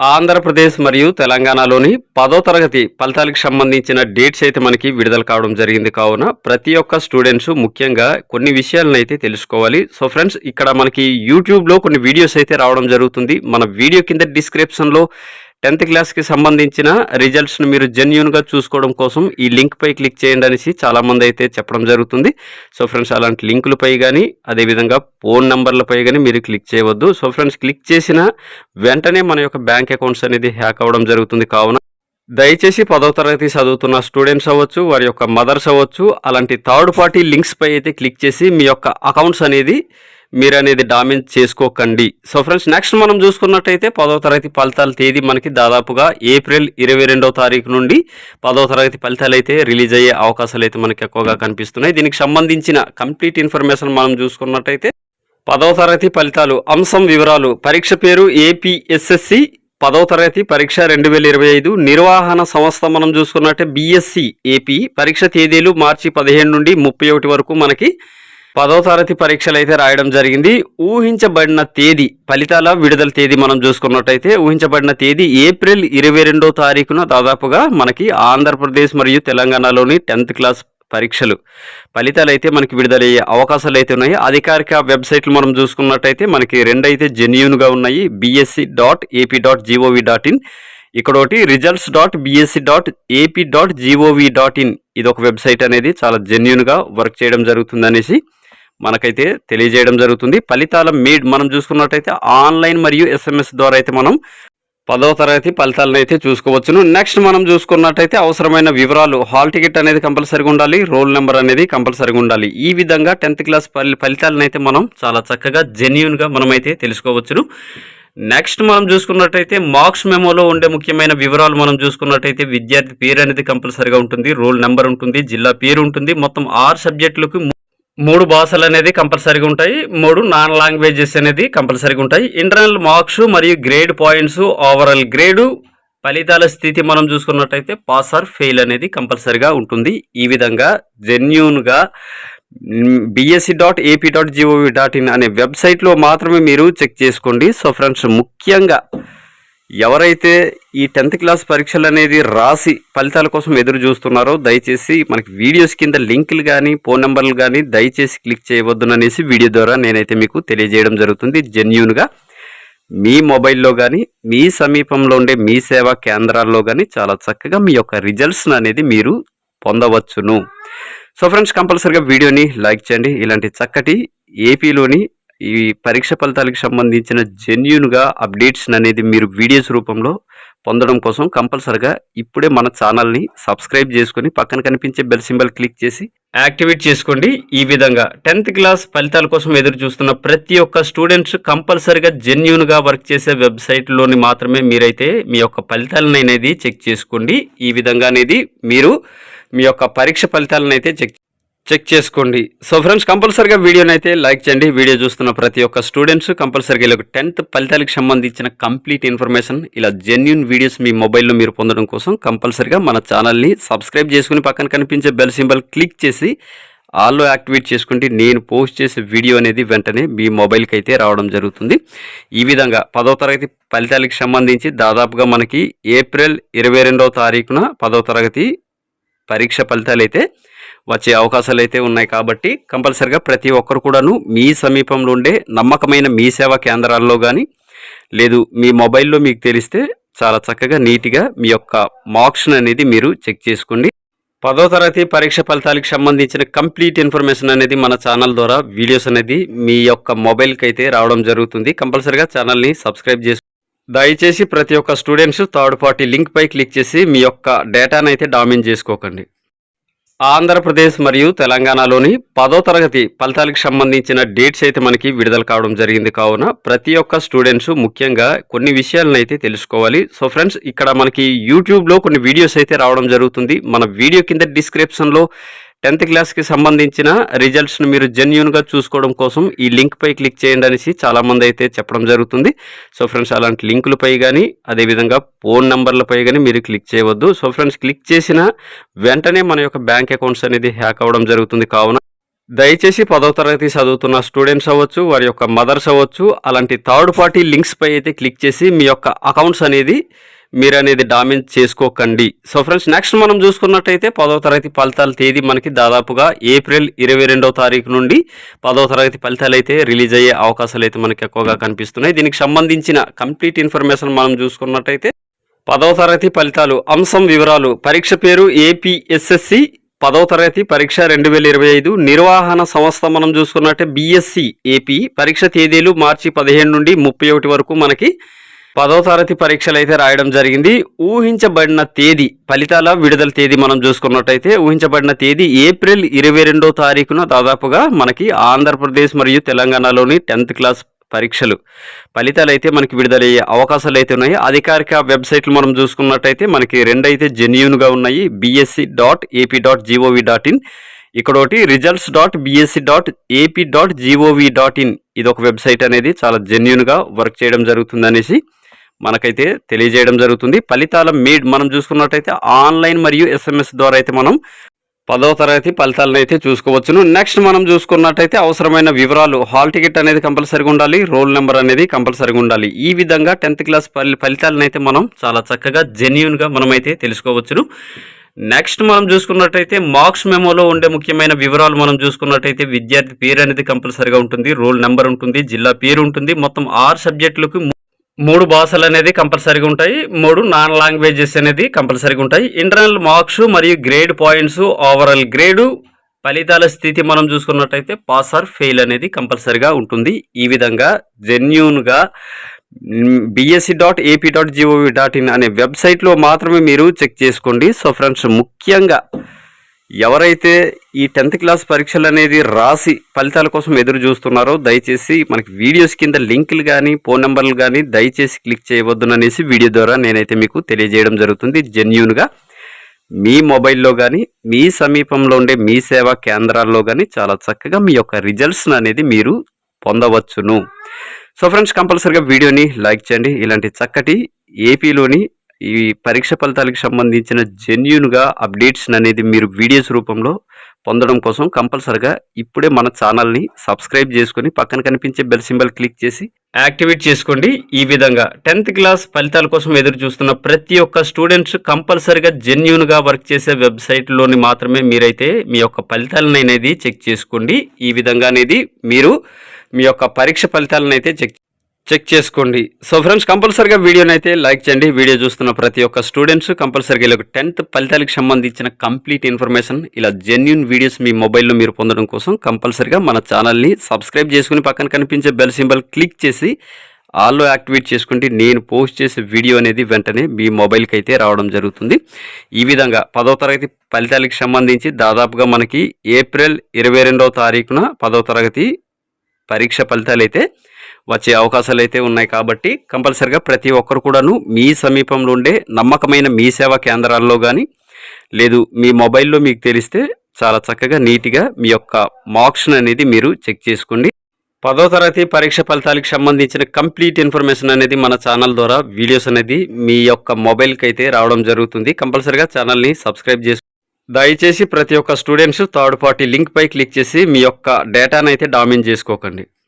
ఆంధ్రప్రదేశ్ మరియు తెలంగాణలోని పదో తరగతి ఫలితాలకు సంబంధించిన డేట్స్ అయితే మనకి విడుదల కావడం జరిగింది కావున ప్రతి ఒక్క స్టూడెంట్స్ ముఖ్యంగా కొన్ని విషయాలను అయితే తెలుసుకోవాలి. సో ఫ్రెండ్స్ ఇక్కడ మనకి యూట్యూబ్లో కొన్ని వీడియోస్ అయితే రావడం జరుగుతుంది. మన వీడియో కింద డిస్క్రిప్షన్లో టెన్త్ క్లాస్కి సంబంధించిన రిజల్ట్స్ను మీరు జెన్యున్గా చూసుకోవడం కోసం ఈ లింక్పై క్లిక్ చేయండి అనేసి చాలామంది అయితే చెప్పడం జరుగుతుంది. సో ఫ్రెండ్స్ అలాంటి లింకులపై కానీ అదేవిధంగా ఫోన్ నెంబర్లపై కానీ మీరు క్లిక్ చేయవద్దు. సో ఫ్రెండ్స్ క్లిక్ చేసిన వెంటనే మన యొక్క బ్యాంక్ అకౌంట్స్ అనేది హ్యాక్ అవ్వడం జరుగుతుంది. కావున దయచేసి పదవ తరగతి చదువుతున్న స్టూడెంట్స్ అవ్వచ్చు వారి యొక్క మదర్స్ అవ్వచ్చు అలాంటి థర్డ్ పార్టీ లింక్స్పై అయితే క్లిక్ చేసి మీ యొక్క అకౌంట్స్ అనేది మీరు అనేది డామేజ్ చేసుకోకండి. సో ఫ్రెండ్స్ నెక్స్ట్ మనం చూసుకున్నట్టయితే పదో తరగతి ఫలితాల తేదీ మనకి దాదాపుగా ఏప్రిల్ ఇరవై రెండవ తారీఖు నుండి పదో తరగతి ఫలితాలు అయితే రిలీజ్ అయ్యే అవకాశాలు అయితే మనకి ఎక్కువగా కనిపిస్తున్నాయి. దీనికి సంబంధించిన కంప్లీట్ ఇన్ఫర్మేషన్ మనం చూసుకున్నట్టయితే పదవ తరగతి ఫలితాలు అంశం వివరాలు. పరీక్ష పేరు ఏపీఎస్ఎస్సి పదవ తరగతి పరీక్ష రెండు వేల ఇరవై ఐదు నిర్వహణ సంస్థ మనం చూసుకున్నట్టే బీఎస్సీ ఏపీ. పరీక్ష తేదీలు మార్చి పదిహేను నుండి ముప్పై ఒకటి వరకు మనకి పదో తరగతి పరీక్షలు అయితే రాయడం జరిగింది. ఊహించబడిన తేదీ ఫలితాల విడుదల తేదీ మనం చూసుకున్నట్టయితే ఊహించబడిన తేదీ ఏప్రిల్ ఇరవై రెండో తారీఖున దాదాపుగా మనకి ఆంధ్రప్రదేశ్ మరియు తెలంగాణలోని టెన్త్ క్లాస్ పరీక్షలు ఫలితాలు అయితే మనకి విడుదలయ్యే అవకాశాలు అయితే ఉన్నాయి. అధికారిక వెబ్సైట్లు మనం చూసుకున్నట్టయితే మనకి రెండైతే జెన్యున్గా ఉన్నాయి. BSC dot AP dot GOV dot in. ఇక్కడ ఒకటి results dot BSC dot AP dot GOV dot in. ఇది ఒక వెబ్సైట్ అనేది చాలా జెన్యున్గా వర్క్ చేయడం జరుగుతుంది అనేసి మనకైతే తెలియజేయడం జరుగుతుంది. ఫలితాల మీడ్ మనం చూసుకున్నట్టయితే ఆన్లైన్ మరియు ఎస్ఎంఎస్ ద్వారా అయితే మనం పదవ తరగతి ఫలితాలను అయితే చూసుకోవచ్చును. నెక్స్ట్ మనం చూసుకున్నట్టయితే అవసరమైన వివరాలు హాల్ టికెట్ అనేది కంపల్సరీగా ఉండాలి రోల్ నెంబర్ అనేది కంపల్సరీగా ఉండాలి. ఈ విధంగా టెన్త్ క్లాస్ ఫలితాలను అయితే మనం చాలా చక్కగా జెన్యున్గా మనమైతే తెలుసుకోవచ్చును. నెక్స్ట్ మనం చూసుకున్నట్టయితే మార్క్స్ మెమోలో ఉండే ముఖ్యమైన వివరాలు మనం చూసుకున్నట్టయితే విద్యార్థి పేరు అనేది కంపల్సరీగా ఉంటుంది రోల్ నెంబర్ ఉంటుంది జిల్లా పేరు ఉంటుంది. మొత్తం ఆరు సబ్జెక్టులకు మూడు భాషలు అనేది కంపల్సరీగా ఉంటాయి మూడు నాన్ లాంగ్వేజెస్ అనేది కంపల్సరీగా ఉంటాయి. ఇంటర్నల్ మార్క్స్ మరియు గ్రేడ్ పాయింట్స్ ఓవరాల్ గ్రేడు ఫలితాల స్థితి మనం చూసుకున్నట్టయితే పాస్ ఆర్ ఫెయిల్ అనేది కంపల్సరీగా ఉంటుంది. ఈ విధంగా జెన్యున్గా BSC dot AP dot GOV dot in అనే వెబ్సైట్లో మాత్రమే మీరు చెక్ చేసుకోండి. సో ఫ్రెండ్స్ ముఖ్యంగా ఎవరైతే ఈ టెన్త్ క్లాస్ పరీక్షలు అనేది రాసి ఫలితాల కోసం ఎదురు చూస్తున్నారో దయచేసి మనకి వీడియోస్ కింద లింకులు కానీ ఫోన్ నెంబర్లు కానీ దయచేసి క్లిక్ చేయవద్దుననేసి వీడియో ద్వారా నేనైతే మీకు తెలియజేయడం జరుగుతుంది. జెన్యున్గా మీ మొబైల్లో కానీ మీ సమీపంలో ఉండే మీ సేవా కేంద్రాల్లో కానీ చాలా చక్కగా మీ యొక్క రిజల్ట్స్ అనేది మీరు పొందవచ్చును. సో ఫ్రెండ్స్ కంపల్సరీగా వీడియోని లైక్ చేయండి. ఇలాంటి చక్కటి ఏపీలోని ఈ పరీక్ష ఫలితాలకు సంబంధించిన జెన్యున్గా అప్డేట్స్ అనేది మీరు వీడియోస్ రూపంలో పొందడం కోసం కంపల్సరిగా ఇప్పుడే మన ఛానల్ని సబ్స్క్రైబ్ చేసుకొని పక్కన కనిపించే బెల్ సింబల్ క్లిక్ చేసి యాక్టివేట్ చేసుకోండి. ఈ విధంగా టెన్త్ క్లాస్ ఫలితాల కోసం ఎదురు చూస్తున్న ప్రతి ఒక్క స్టూడెంట్స్ కంపల్సరిగా జెన్యున్గా వర్క్ చేసే వెబ్సైట్లోని మాత్రమే మీరైతే మీ యొక్క ఫలితాలను అనేది చెక్ చేసుకోండి. ఈ విధంగా అనేది మీరు మీ యొక్క పరీక్ష ఫలితాలను అయితే చెక్ చెక్ చేసుకోండి. సో ఫ్రెండ్స్ కంపల్సరీగా వీడియోని అయితే లైక్ చేయండి. వీడియో చూస్తున్న ప్రతి ఒక్క స్టూడెంట్స్ కంపల్సరిగా ఇలా టెన్త్ ఫలితాలకు సంబంధించిన కంప్లీట్ ఇన్ఫర్మేషన్ ఇలా జెన్యున్ వీడియోస్ మీ మొబైల్లో మీరు పొందడం కోసం కంపల్సరీగా మన ఛానల్ని సబ్స్క్రైబ్ చేసుకుని పక్కన కనిపించే బెల్ సింబల్ క్లిక్ చేసి ఆల్లో యాక్టివేట్ చేసుకుంటే నేను పోస్ట్ చేసే వీడియో అనేది వెంటనే మీ మొబైల్కి అయితే రావడం జరుగుతుంది. ఈ విధంగా పదవ తరగతి ఫలితాలకు సంబంధించి దాదాపుగా మనకి ఏప్రిల్ ఇరవై రెండవ తారీఖున పదవ తరగతి పరీక్ష ఫలితాలు అయితే వచ్చే అవకాశాలు అయితే ఉన్నాయి కాబట్టి కంపల్సరిగా ప్రతి ఒక్కరు కూడాను మీ సమీపంలో ఉండే నమ్మకమైన మీ సేవా కేంద్రాల్లో కానీ లేదు మీ మొబైల్లో మీకు తెలిస్తే చాలా చక్కగా నీట్గా మీ యొక్క మార్క్స్ అనేది మీరు చెక్ చేసుకోండి. పదో తరగతి పరీక్ష ఫలితాలకు సంబంధించిన కంప్లీట్ ఇన్ఫర్మేషన్ అనేది మన ఛానల్ ద్వారా వీడియోస్ అనేది మీ యొక్క మొబైల్కి అయితే రావడం జరుగుతుంది. కంపల్సరిగా ఛానల్ని సబ్స్క్రైబ్ చేసు దయచేసి ప్రతి ఒక్క స్టూడెంట్స్ థర్డ్ పార్టీ లింక్పై క్లిక్ చేసి మీ యొక్క డేటాను అయితే డామిన్ చేసుకోకండి. ఆంధ్రప్రదేశ్ మరియు తెలంగాణలోని పదో తరగతి ఫలితాలకు సంబంధించిన డేట్స్ అయితే మనకి విడుదల కావడం జరిగింది కావున ప్రతి ఒక్క స్టూడెంట్స్ ముఖ్యంగా కొన్ని విషయాలను అయితే తెలుసుకోవాలి. సో ఫ్రెండ్స్ ఇక్కడ మనకి యూట్యూబ్లో కొన్ని వీడియోస్ అయితే రావడం జరుగుతుంది. మన వీడియో కింద డిస్క్రిప్షన్లో టెన్త్ క్లాస్కి సంబంధించిన రిజల్ట్స్ను మీరు జెన్యున్గా చూసుకోవడం కోసం ఈ లింక్పై క్లిక్ చేయండి అనేసి చాలామంది అయితే చెప్పడం జరుగుతుంది. సో ఫ్రెండ్స్ అలాంటి లింకులపై కానీ అదేవిధంగా ఫోన్ నెంబర్లపై కానీ మీరు క్లిక్ చేయవద్దు. సో ఫ్రెండ్స్ క్లిక్ చేసిన వెంటనే మన యొక్క బ్యాంక్ అకౌంట్స్ అనేది హ్యాక్ అవ్వడం జరుగుతుంది. కావున దయచేసి పదవ తరగతి చదువుతున్న స్టూడెంట్స్ అవ్వచ్చు వారి యొక్క మదర్స్ అవ్వచ్చు అలాంటి థర్డ్ పార్టీ లింక్స్పై అయితే క్లిక్ చేసి మీ యొక్క అకౌంట్స్ అనేది మీరు అనేది డామేజ్ చేసుకోకండి. సో ఫ్రెండ్స్ నెక్స్ట్ మనం చూసుకున్నట్టయితే పదవ తరగతి ఫలితాల తేదీ మనకి దాదాపుగా ఏప్రిల్ ఇరవై రెండవ తారీఖు నుండి పదవ తరగతి ఫలితాలు అయితే రిలీజ్ అయ్యే అవకాశాలు అయితే మనకి ఎక్కువగా కనిపిస్తున్నాయి. దీనికి సంబంధించిన కంప్లీట్ ఇన్ఫర్మేషన్ మనం చూసుకున్నట్టయితే పదవ తరగతి ఫలితాలు అంశం వివరాలు. పరీక్ష పేరు ఏపీఎస్ఎస్సి పదవ తరగతి పరీక్ష రెండు వేల ఇరవై ఐదు నిర్వహణ సంస్థ మనం చూసుకున్నట్టే బీఎస్సీ ఏపీ. పరీక్ష తేదీలు మార్చి పదిహేను నుండి ముప్పై ఒకటి వరకు మనకి పదో తరగతి పరీక్షలు అయితే రాయడం జరిగింది. ఊహించబడిన తేదీ ఫలితాల విడుదల తేదీ మనం చూసుకున్నట్టయితే ఊహించబడిన తేదీ ఏప్రిల్ ఇరవై రెండో తారీఖున దాదాపుగా మనకి ఆంధ్రప్రదేశ్ మరియు తెలంగాణలోని టెన్త్ క్లాస్ పరీక్షలు ఫలితాలు అయితే మనకి విడుదలయ్యే అవకాశాలు అయితే ఉన్నాయి. అధికారిక వెబ్సైట్లు మనం చూసుకున్నట్టయితే మనకి రెండైతే జెన్యున్గా ఉన్నాయి. BSC dot AP dot GOV dot in. ఇక్కడ ఒకటి results dot BSC dot AP dot GOV dot in. ఇది ఒక వెబ్సైట్ అనేది చాలా జెన్యున్గా వర్క్ చేయడం జరుగుతుంది అనేసి మనకైతే తెలియజేయడం జరుగుతుంది. ఫలితాల మీడ్ మనం చూసుకున్నట్టయితే ఆన్లైన్ మరియు ఎస్ఎంఎస్ ద్వారా అయితే మనం పదవ తరగతి ఫలితాలను అయితే చూసుకోవచ్చును. నెక్స్ట్ మనం చూసుకున్నట్టయితే అవసరమైన వివరాలు హాల్ టికెట్ అనేది కంపల్సరీగా ఉండాలి రోల్ నెంబర్ అనేది కంపల్సరీగా ఉండాలి. ఈ విధంగా టెన్త్ క్లాస్ ఫలితాలను అయితే మనం చాలా చక్కగా జెన్యున్గా మనమైతే తెలుసుకోవచ్చును. నెక్స్ట్ మనం చూసుకున్నట్టయితే మార్క్స్ మెమోలో ఉండే ముఖ్యమైన వివరాలు మనం చూసుకున్నట్టయితే విద్యార్థి పేరు అనేది కంపల్సరీగా ఉంటుంది రోల్ నెంబర్ ఉంటుంది జిల్లా పేరు ఉంటుంది. మొత్తం ఆరు సబ్జెక్టులకు మూడు భాషలు అనేది కంపల్సరీగా ఉంటాయి మూడు నాన్ లాంగ్వేజెస్ అనేది కంపల్సరీగా ఉంటాయి. ఇంటర్నల్ మార్క్స్ మరియు గ్రేడ్ పాయింట్స్ ఓవరాల్ గ్రేడు ఫలితాల స్థితి మనం చూసుకున్నట్టయితే పాస్ ఆర్ ఫెయిల్ అనేది కంపల్సరీగా ఉంటుంది. ఈ విధంగా జెన్యున్గా BSC dot AP dot GOV dot in అనే వెబ్సైట్లో మాత్రమే మీరు చెక్ చేసుకోండి. సో ఫ్రెండ్స్ ముఖ్యంగా ఎవరైతే ఈ టెన్త్ క్లాస్ పరీక్షలు అనేది రాసి ఫలితాల కోసం ఎదురు చూస్తున్నారో దయచేసి మనకి వీడియోస్ కింద లింకులు కానీ ఫోన్ నెంబర్లు కానీ దయచేసి క్లిక్ చేయవద్దుననేసి వీడియో ద్వారా నేనైతే మీకు తెలియజేయడం జరుగుతుంది. జెన్యున్గా మీ మొబైల్లో కానీ మీ సమీపంలో ఉండే మీ సేవా కేంద్రాల్లో కానీ చాలా చక్కగా మీ యొక్క రిజల్ట్స్ అనేది మీరు పొందవచ్చును. సో ఫ్రెండ్స్ కంపల్సరిగా వీడియోని లైక్ చేయండి. ఇలాంటి చక్కటి ఏపీలోని ఈ పరీక్ష ఫలితాలకు సంబంధించిన జెన్యున్గా అప్డేట్స్ అనేది మీరు వీడియోస్ రూపంలో పొందడం కోసం కంపల్సరిగా ఇప్పుడే మన ఛానల్ని సబ్స్క్రైబ్ చేసుకొని పక్కన కనిపించే బెల్ సింబల్ క్లిక్ చేసి యాక్టివేట్ చేసుకోండి. ఈ విధంగా టెన్త్ క్లాస్ ఫలితాల కోసం ఎదురు చూస్తున్న ప్రతి ఒక్క స్టూడెంట్స్ కంపల్సరిగా జెన్యున్గా వర్క్ చేసే వెబ్సైట్లోని మాత్రమే మీరైతే మీ యొక్క ఫలితాలను అనేది చెక్ చేసుకోండి. ఈ విధంగా అనేది మీరు మీ యొక్క పరీక్ష ఫలితాలను అయితే చెక్ చెక్ చేసుకోండి. సో ఫ్రెండ్స్ కంపల్సరిగా వీడియోని అయితే లైక్ చేయండి. వీడియో చూస్తున్న ప్రతి ఒక్క స్టూడెంట్స్ కంపల్సరిగా ఇలా టెన్త్ ఫలితాలకు సంబంధించిన కంప్లీట్ ఇన్ఫర్మేషన్ ఇలా జెన్యున్ వీడియోస్ మీ మొబైల్లో మీరు పొందడం కోసం కంపల్సరీగా మన ఛానల్ని సబ్స్క్రైబ్ చేసుకుని పక్కన కనిపించే బెల్ సింబల్ క్లిక్ చేసి ఆల్లో యాక్టివేట్ చేసుకుంటే నేను పోస్ట్ చేసే వీడియో అనేది వెంటనే మీ మొబైల్కి అయితే రావడం జరుగుతుంది. ఈ విధంగా పదవ తరగతి ఫలితాలకు సంబంధించి దాదాపుగా మనకి ఏప్రిల్ ఇరవై రెండవ తారీఖున పదవ తరగతి పరీక్ష ఫలితాలు అయితే వచ్చే అవకాశాలు అయితే ఉన్నాయి కాబట్టి కంపల్సరిగా ప్రతి ఒక్కరు కూడాను మీ సమీపంలో ఉండే నమ్మకమైన మీ సేవా కేంద్రాల్లో కానీ లేదు మీ మొబైల్లో మీకు తెలిస్తే చాలా చక్కగా నీట్గా మీ యొక్క మార్క్స్ అనేది మీరు చెక్ చేసుకోండి. పదో తరగతి పరీక్ష ఫలితాలకు సంబంధించిన కంప్లీట్ ఇన్ఫర్మేషన్ అనేది మన ఛానల్ ద్వారా వీడియోస్ అనేది మీ యొక్క మొబైల్కి అయితే రావడం జరుగుతుంది. కంపల్సరిగా ఛానల్ని సబ్స్క్రైబ్ చేసు దయచేసి ప్రతి ఒక్క స్టూడెంట్స్ థర్డ్ పార్టీ లింక్పై క్లిక్ చేసి మీ యొక్క డేటాను అయితే డామిన్ చేసుకోకండి.